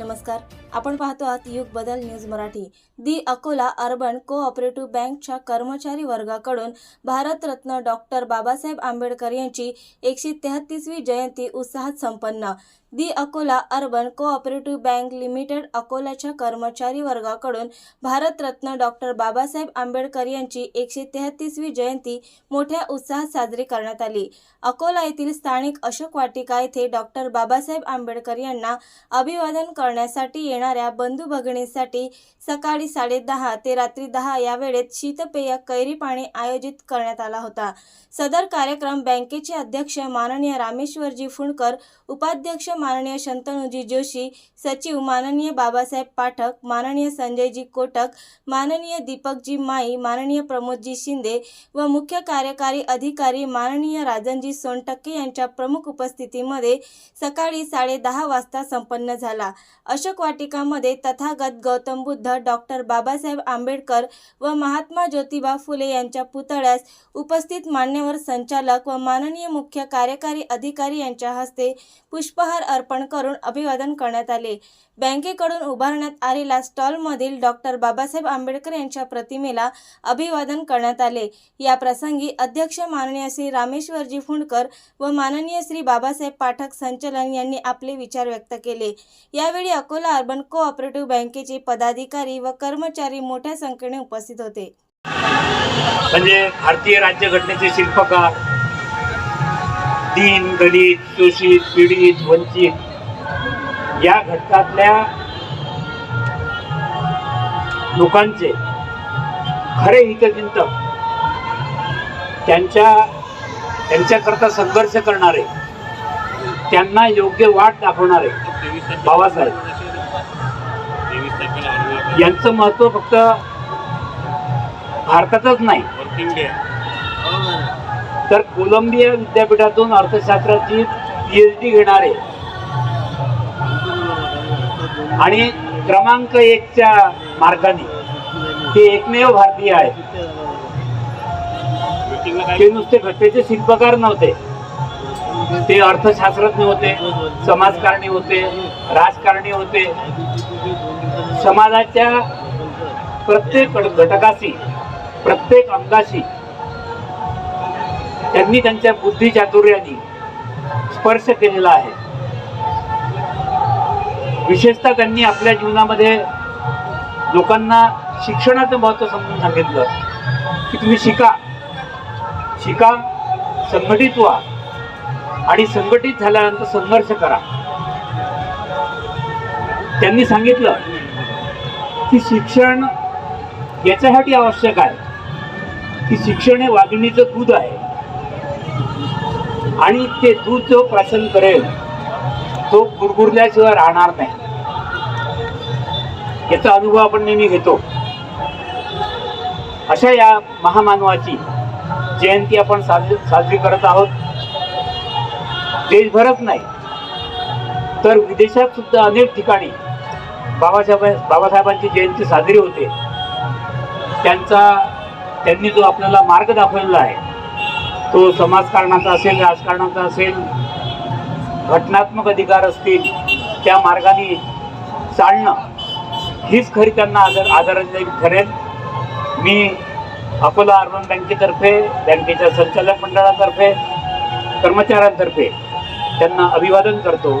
नमस्कार. आपण पाहतो आहात युग बदल न्यूज मराठी. दि अकोला अर्बन कोऑपरेटिव्ह बँकच्या कर्मचारी वर्गाकडून भारतरत्न डॉक्टर बाबासाहेब आंबेडकर यांची एकशे तेहतीसवी जयंती उत्साहात संपन्न. The Akola urban cooperative bank limited अकोल्याच्या कर्मचारी वर्गाकडून भारतरत्न डॉक्टर बाबासाहेब आंबेडकर यांची एकशे तेहतीसवी जयंती मोठ्या उत्साहात साजरी करण्यात आली. अकोला येथील स्थानिक अशोक वाटिका येथे डॉक्टर बाबासाहेब आंबेडकर यांना अभिवादन करण्यासाठी येणाऱ्या बंधू भगिनींसाठी सकाळी साडेदहा ते रात्री दहा या वेळेत शीतपेय कैरी पाणी आयोजित करण्यात आला होता. सदर कार्यक्रम बँकेचे अध्यक्ष माननीय रामेश्वरजी फुंडकर उपाध्यक्ष माननीय शंतनुजी जोशी सचिव माननीय बाबासाहेब पाठक माननीय संजयजी कोटक माननीय दीपकजी माई माननीय प्रमोदजी शिंदे व मुख्य कार्यकारी अधिकारी माननीय राजनजी सोनटक्के यांच्या प्रमुख उपस्थितीमध्ये सकाळी साडेदहा वाजता संपन्न झाला. अशोक वाटिकामध्ये तथागत गौतम बुद्ध डॉक्टर बाबासाहेब आंबेडकर व महात्मा ज्योतिबा फुले यांच्या पुतळ्यास उपस्थित मान्यवर संचालक व माननीय मुख्य कार्यकारी अधिकारी यांच्या हस्ते पुष्पहार अर्पण करून अभिवादन करण्यात आले. बँकेकडून उभारण्यात आलेल्या स्टॉलमधील डॉक्टर बाबासाहेब आंबेडकर यांच्या प्रतिमेला अभिवादन करण्यात आले. या प्रसंगी अध्यक्ष माननीय श्री रामेश्वरजी फुंडकर व माननीय श्री बाबासाहेब पाठक संचलन यांनी आपले विचार व्यक्त केले. यावेळी अकोला अर्बन कोऑपरेटिव्ह बँकेचे पदाधिकारी व कर्मचारी मोठ्या संख्येने उपस्थित होते. म्हणजे भारतीय राज्यघटनेचे शिल्पकार दीन दलित शोषित पीडित वंचित या घटकातल्या लोकांचे खरे हितचिंतक त्यांच्या त्यांच्याकरता संघर्ष करणारे त्यांना योग्य वाट दाखवणारे बाबासाहेब. यांचं महत्त्व फक्त भारतातच नाही. तर कोलंबिया विद्यापीठातून अर्थशास्त्राची पीएच डी घेणारे आणि क्रमांक एकच्या मार्गाने ते एकमेव भारतीय आहेत. ते नुसते घटनेचे शिल्पकार नव्हते. ते अर्थशास्त्रज्ञ होते समाजकारणी होते राजकारणी होते. समाजाच्या प्रत्येक घटकाशी प्रत्येक अंगाशी त्यांनी त्यांच्या बुद्धिचातुर्याने स्पर्श केलेला आहे. विशेषतः त्यांनी आपल्या जीवनामध्ये लोकांना शिक्षणाचं महत्त्व समजून सांगितलं की तुम्ही शिका. शिका संघटित व्हा आणि संघटित झाल्यानंतर संघर्ष करा. त्यांनी सांगितलं की शिक्षण याच्यासाठी आवश्यक आहे. की शिक्षण हे वाघिणीचं दूध आहे. आणि ते दूध जो प्राशन करेल तो गुरगुरल्याशिवाय राहणार नाही. याचा अनुभव आपण नेहमी घेतो. अशा या महामानवाची जयंती आपण साजरी साजरी करत आहोत. देशभरच नाही तर विदेशात सुद्धा अनेक ठिकाणी बाबासाहेब बाबासाहेबांची जयंती साजरी होते. त्यांचा त्यांनी जो आपल्याला मार्ग दाखवलेला आहे तो समाजकारणाचा असेल राजकारणाचा असेल घटनात्मक अधिकार असतील त्या मार्गाने चालणं हीच खरी त्यांना आदर आदरांजली ठरेल. मी अकोला अर्बन बँकेतर्फे बँकेच्या संचालक मंडळातर्फे कर्मचाऱ्यांतर्फे त्यांना अभिवादन करतो.